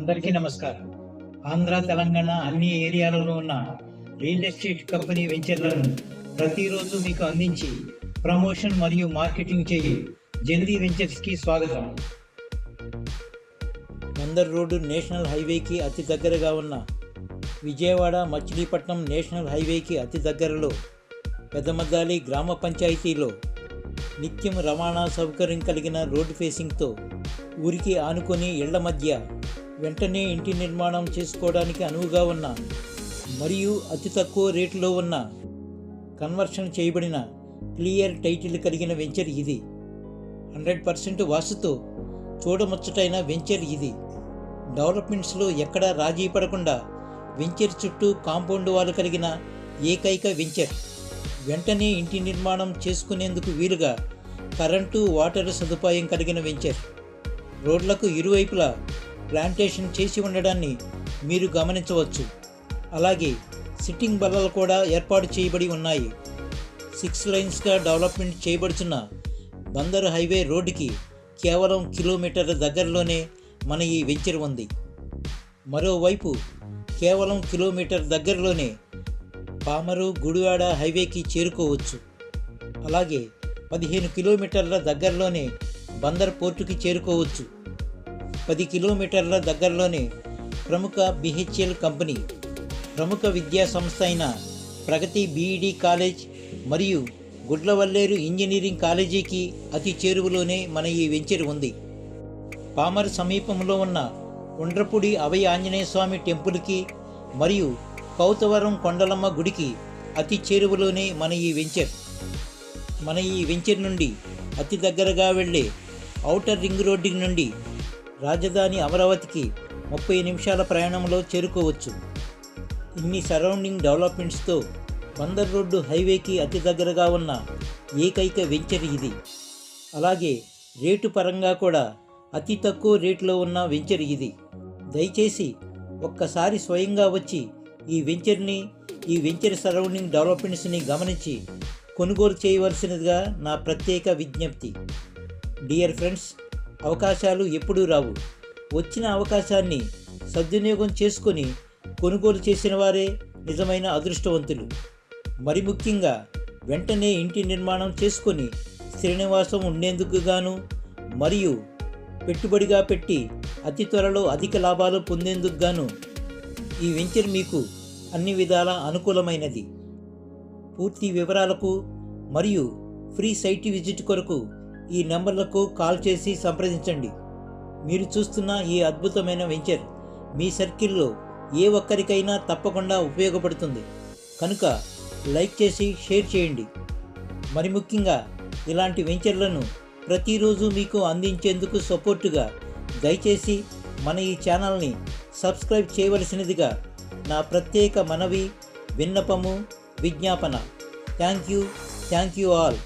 అందరికీ నమస్కారం. ఆంధ్ర తెలంగాణ అన్ని ఏరియాలలో ఉన్న రియల్ ఎస్టేట్ కంపెనీ వెంచర్లను ప్రతిరోజు మీకు అందించి ప్రమోషన్ మరియు మార్కెటింగ్ చేయి. జల్దీ వెంచర్స్కి స్వాగతం. నందర్ రోడ్డు నేషనల్ హైవేకి అతి దగ్గరగా ఉన్న విజయవాడ మచిలీపట్నం నేషనల్ హైవేకి అతి దగ్గరలో పెద్దమద్దాలి గ్రామ పంచాయతీలో నిత్యం రవాణా సౌకర్యం కలిగిన రోడ్డు ఫేసింగ్తో ఊరికి ఆనుకొని ఇళ్ళ మధ్య వెంటనే ఇంటి నిర్మాణం చేసుకోవడానికి అనువుగా ఉన్న మరియు అతి తక్కువ రేటులో ఉన్న కన్వర్షన్ చేయబడిన క్లియర్ టైటిల్ కలిగిన వెంచర్ ఇది. హండ్రెడ్ పర్సెంట్ వాసుతో చూడముచ్చటైన వెంచర్ ఇది. డెవలప్మెంట్స్లో ఎక్కడా రాజీ పడకుండా వెంచర్ చుట్టూ కాంపౌండ్ వాల్ కలిగిన ఏకైక వెంచర్. వెంటనే ఇంటి నిర్మాణం చేసుకునేందుకు వీలుగా కరెంటు వాటర్ సదుపాయం కలిగిన వెంచర్. రోడ్లకు ఇరువైపులా ప్లాంటేషన్ చేసి ఉండడాన్ని మీరు గమనించవచ్చు. అలాగే సిట్టింగ్ బల్లలు కూడా ఏర్పాటు చేయబడి ఉన్నాయి. సిక్స్ లైన్స్గా డెవలప్మెంట్ చేయబడుతున్న బందర్ హైవే రోడ్డుకి కేవలం కిలోమీటర్ల దగ్గరలోనే మన ఈ వెంచర్ ఉంది. మరోవైపు కేవలం కిలోమీటర్ దగ్గరలోనే పామరు గుడివాడ హైవేకి చేరుకోవచ్చు. అలాగే పదిహేను కిలోమీటర్ల దగ్గరలోనే బందర్ పోర్టుకి చేరుకోవచ్చు. పది కిలోమీటర్ల దగ్గరలోనే ప్రముఖ బిహెచ్ఎల్ కంపెనీ ప్రముఖ విద్యా సంస్థ అయిన ప్రగతి బీఈడి కాలేజ్ మరియు గుడ్లవల్లేరు ఇంజనీరింగ్ కాలేజీకి అతి చేరువలోనే మన ఈ వెంచర్ ఉంది. పామర్ సమీపంలో ఉన్న ఉండ్రపూడి అభయ ఆంజనేయ స్వామి టెంపుల్కి మరియు కౌతవరం కొండలమ్మ గుడికి అతి చేరువలోనే మన ఈ వెంచర్. మన ఈ వెంచర్ నుండి అతి దగ్గరగా వెళ్ళే ఔటర్ రింగ్ రోడ్డు నుండి రాజధాని అమరావతికి ముప్పై నిమిషాల ప్రయాణంలో చేరుకోవచ్చు. ఇన్ని సరౌండింగ్ డెవలప్మెంట్స్తో బందర్ రోడ్డు హైవేకి అతి దగ్గరగా ఉన్న ఏకైక వెంచర్ ఇది. అలాగే రేటు పరంగా కూడా అతి తక్కువ రేటులో ఉన్న వెంచర్ ఇది. దయచేసి ఒక్కసారి స్వయంగా వచ్చి ఈ వెంచర్ని ఈ వెంచర్ సరౌండింగ్ డెవలప్మెంట్స్ని గమనించి కొనుగోలు చేయవలసినదిగా నా ప్రత్యేక విజ్ఞప్తి. డియర్ ఫ్రెండ్స్ అవకాశాలు ఎప్పుడూ రావు. వచ్చిన అవకాశాన్ని సద్వినియోగం చేసుకొని కొనుగోలు చేసిన వారే నిజమైన అదృష్టవంతులు. మరి ముఖ్యంగా వెంటనే ఇంటి నిర్మాణం చేసుకొని శ్రీనివాసం ఉండేందుకు గాను మరియు పెట్టుబడిగా పెట్టి అతి త్వరలో అధిక లాభాలు పొందేందుకు గాను ఈ వెంచర్ మీకు అన్ని విధాల అనుకూలమైనది. పూర్తి వివరాలకు మరియు ఫ్రీ సైట్ విజిట్ కొరకు ఈ నెంబర్లకు కాల్ చేసి సంప్రదించండి. మీరు చూస్తున్న ఈ అద్భుతమైన వెంచర్ మీ సర్కిల్లో ఏ ఒక్కరికైనా తప్పకుండా ఉపయోగపడుతుంది. కనుక లైక్ చేసి షేర్ చేయండి. మరి ముఖ్యంగా ఇలాంటి వెంచర్లను ప్రతిరోజు మీకు అందించేందుకు సపోర్టుగా దయచేసి మన ఈ ఛానల్ని సబ్స్క్రైబ్ చేయవలసినదిగా నా ప్రత్యేక మనవి విన్నపము విజ్ఞాపన. Thank you. Thank you all.